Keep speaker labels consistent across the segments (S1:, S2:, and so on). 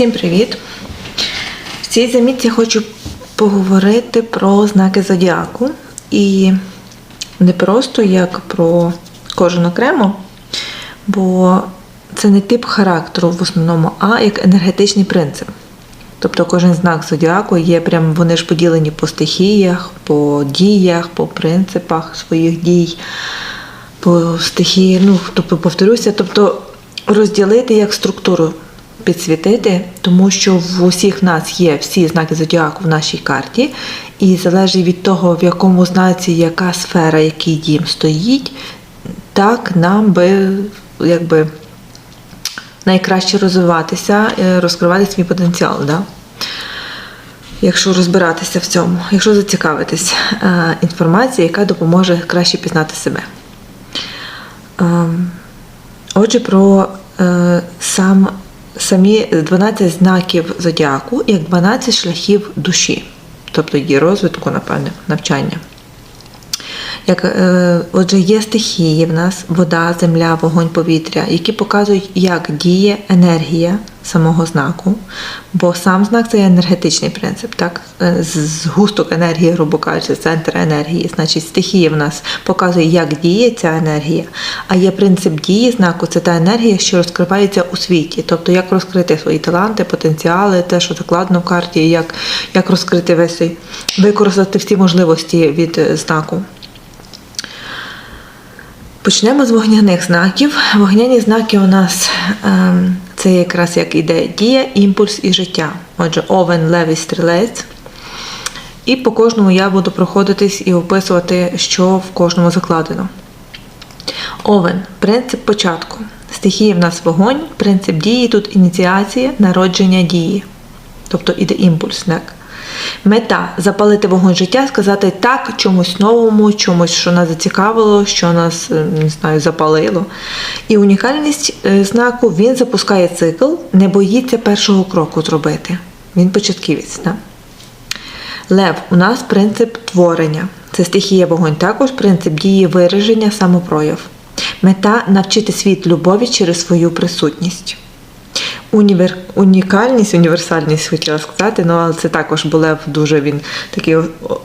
S1: Всім привіт! В цій замітці хочу поговорити про знаки зодіаку. І не просто як про кожен окремо, бо це не тип характеру в основному, а як енергетичний принцип. Тобто кожен знак зодіаку є прям, вони ж поділені по стихіях, по діях, по принципах своїх дій, по стихії, ну, тобто повторюся, тобто розділити як структуру підсвітити, тому що в усіх нас є всі знаки зодіаку в нашій карті, і залежить від того, в якому знаці яка сфера, який дім стоїть, так нам би якби найкраще розвиватися, е, розкривати свій потенціал. Да? Якщо розбиратися в цьому, якщо зацікавитись е, інформацією, яка допоможе краще пізнати себе. Ем, Отже, про е, сам, самі 12 знаків зодіаку як 12 шляхів душі, тобто її розвитку, напевне, навчання. Як, е, отже, є стихії в нас вода, земля, вогонь, повітря, які показують, як діє енергія самого знаку, бо сам знак це є енергетичний принцип, так? Е, Згусток енергії, грубо кажучи, центр енергії. Значить, стихія в нас показує, як діє ця енергія. А є принцип дії знаку це та енергія, що розкривається у світі. Тобто, як розкрити свої таланти, потенціали, те, що закладено в карті, як, як розкрити весь цей, використати всі можливості від е, знаку. Почнемо з вогняних знаків. Вогняні знаки у нас ем, це якраз як іде дія, імпульс і життя. Отже, овен, левий стрілець. І по кожному я буду проходитись і описувати, що в кожному закладено. Овен принцип початку. Стихія в нас вогонь, принцип дії тут ініціація, народження дії. Тобто іде імпульс. Так? Мета запалити вогонь життя, сказати так чомусь новому, чомусь, що нас зацікавило, що нас е, не знаю, запалило. І унікальність е, знаку він запускає цикл, не боїться першого кроку зробити. Він початківець. Так? Лев у нас принцип творення. Це стихія вогонь, також принцип дії вираження, самопрояв. Мета навчити світ любові через свою присутність. Універ... Унікальність, універсальність хотіла сказати, ну але це також був лев дуже він такий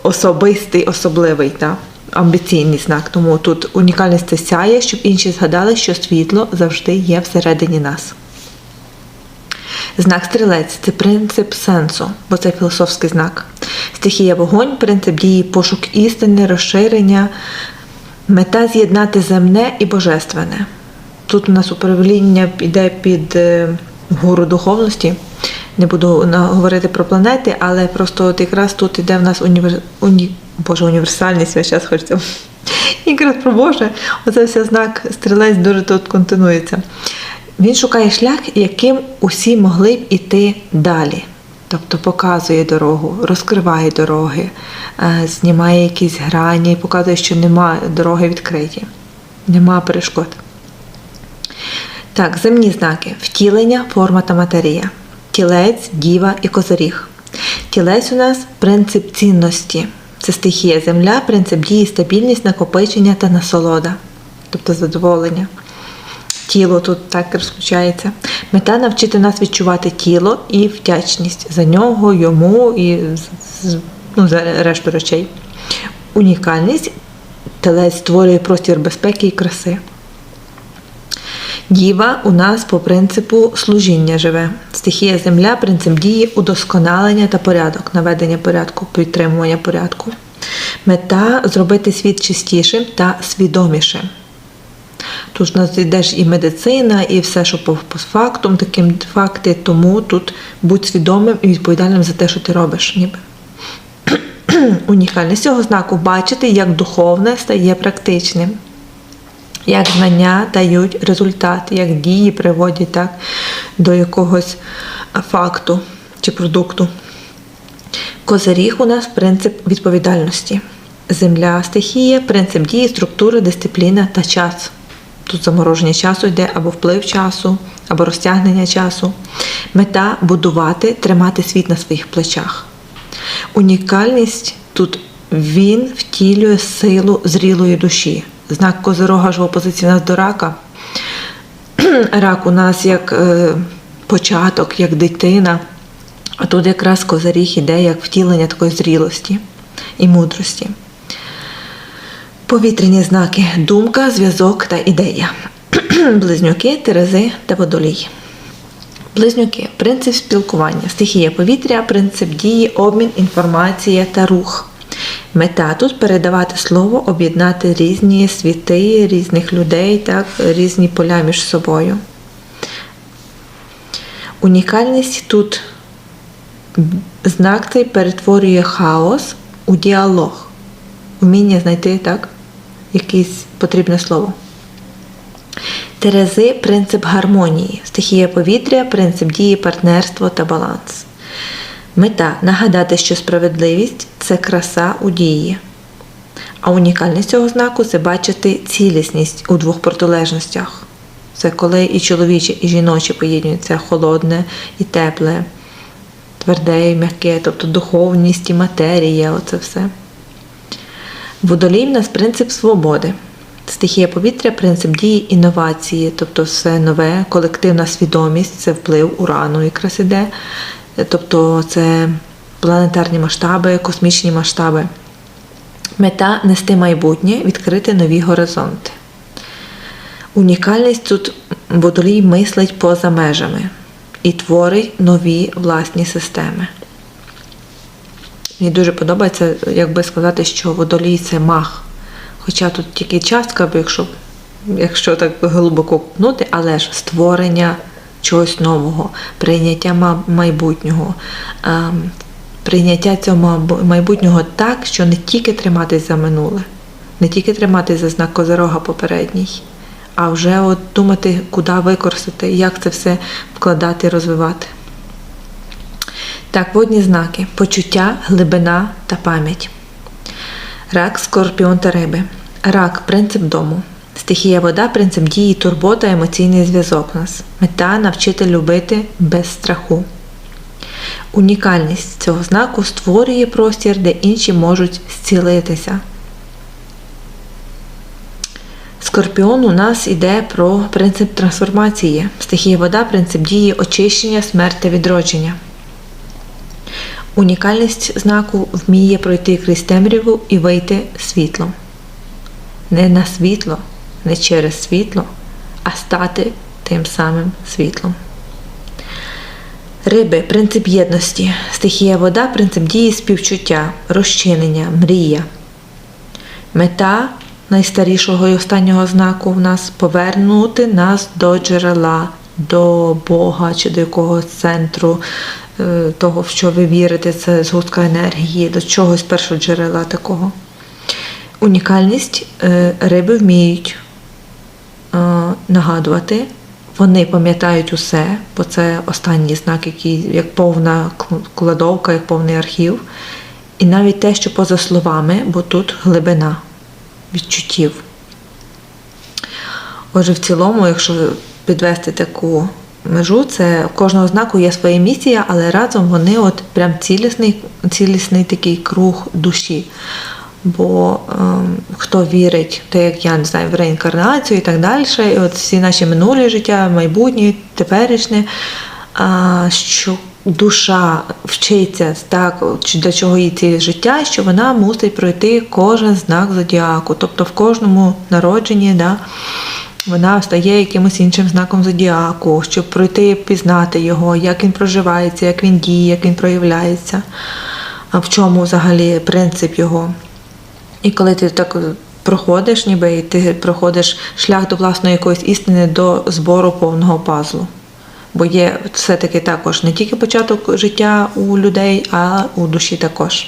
S1: особистий, особливий, та? амбіційний знак. Тому тут унікальність це сяє, щоб інші згадали, що світло завжди є всередині нас. Знак стрілець це принцип сенсу, бо це філософський знак. Стихія вогонь, принцип дії пошук істини, розширення, мета з'єднати земне і божественне. Тут у нас управління йде під гуру духовності. Не буду говорити про планети, але просто от якраз тут йде в нас універ... уні... Боже, універсальність, весь час хочеться. Якраз про Боже, оце все знак стрілець дуже тут континується. Він шукає шлях, яким усі могли б іти далі. Тобто показує дорогу, розкриває дороги, е, знімає якісь грані, показує, що нема дороги відкриті, нема перешкод. Так, земні знаки: втілення, форма та матерія, тілець, діва і козиріг. Тілець у нас принцип цінності. Це стихія земля, принцип дії, стабільність, накопичення та насолода, тобто задоволення. Тіло тут так розключається. Мета навчити нас відчувати тіло і вдячність за нього, йому і ну, за решту речей. Унікальність телець створює простір безпеки і краси. Діва у нас по принципу служіння живе. Стихія земля, принцип дії, удосконалення та порядок, наведення порядку, підтримування порядку. Мета зробити світ чистішим та свідомішим. Тут у нас йде ж і медицина, і все, що по, фактам, таким факти, тому тут будь свідомим і відповідальним за те, що ти робиш. ніби. Унікальність цього знаку бачити, як духовне стає практичним як знання дають результат, як дії приводять так, до якогось факту чи продукту. Козиріг у нас принцип відповідальності. Земля стихія, принцип дії, структури, дисципліна та час. Тут замороження часу йде або вплив часу, або розтягнення часу. Мета будувати, тримати світ на своїх плечах. Унікальність тут він втілює силу зрілої душі. Знак козирога ж в опозиції у нас до рака. Рак у нас як е, початок, як дитина. А тут якраз козаріг іде як втілення такої зрілості і мудрості. Повітряні знаки думка, зв'язок та ідея. Близнюки, терези та водолій. Близнюки принцип спілкування, стихія повітря, принцип дії, обмін, інформація та рух. Мета тут передавати слово, об'єднати різні світи, різних людей, так, різні поля між собою. Унікальність тут знак цей перетворює хаос у діалог. Вміння знайти так, якесь потрібне слово. Терези принцип гармонії, стихія повітря, принцип дії, партнерство та баланс. Мета нагадати, що справедливість це краса у дії. А унікальність цього знаку це бачити цілісність у двох протилежностях. Це коли і чоловіче, і жіноче поєднуються холодне і тепле, тверде і м'яке, тобто духовність і матерія, оце все. Водолій в нас принцип свободи. Стихія повітря, принцип дії інновації, тобто все нове, колективна свідомість, це вплив урану якраз іде. Тобто це планетарні масштаби, космічні масштаби. Мета нести майбутнє, відкрити нові горизонти. Унікальність тут водолій мислить поза межами і творить нові власні системи. Мені дуже подобається, як би сказати, що водолій це мах. Хоча тут тільки частка, якщо якщо так глибоко купнути, але ж створення чогось нового, прийняття майбутнього, ем, прийняття цього майбутнього так, що не тільки триматись за минуле, не тільки триматись за знак козирога попередній, а вже от думати, куди використати, як це все вкладати розвивати. Так, водні знаки почуття, глибина та пам'ять. Рак, скорпіон та риби. Рак принцип дому. Стихія вода, принцип дії, турбота, емоційний зв'язок нас. Мета навчити любити без страху. Унікальність цього знаку створює простір, де інші можуть зцілитися. Скорпіон у нас йде про принцип трансформації. Стихія вода, принцип дії, очищення, смерть відродження. Унікальність знаку вміє пройти крізь темряву і вийти світлом. Не на світло, не через світло, а стати тим самим світлом. Риби принцип єдності, стихія вода, принцип дії, співчуття, розчинення, мрія. Мета найстарішого і останнього знаку в нас повернути нас до джерела, до Бога чи до якогось центру е, того, в що ви вірите, це згустка енергії, до чогось першого джерела такого. Унікальність е, риби вміють нагадувати, вони пам'ятають усе, бо це останній знак, який як повна кладовка, як повний архів. І навіть те, що поза словами, бо тут глибина відчуттів. Отже, в цілому, якщо підвести таку межу, це у кожного знаку є своя місія, але разом вони от прям цілісний, цілісний такий круг душі. Бо ем, хто вірить, то як я не знаю, в реінкарнацію і так далі, і от всі наші минулі життя, майбутнє, теперішнє, а, що душа вчиться так, для чого їй це життя, що вона мусить пройти кожен знак зодіаку. Тобто в кожному народженні да, вона стає якимось іншим знаком зодіаку, щоб пройти, пізнати його, як він проживається, як він діє, як він проявляється, в чому взагалі принцип його. І коли ти так проходиш, ніби і ти проходиш шлях до власної якоїсь істини до збору повного пазлу. Бо є все-таки також не тільки початок життя у людей, а у душі також.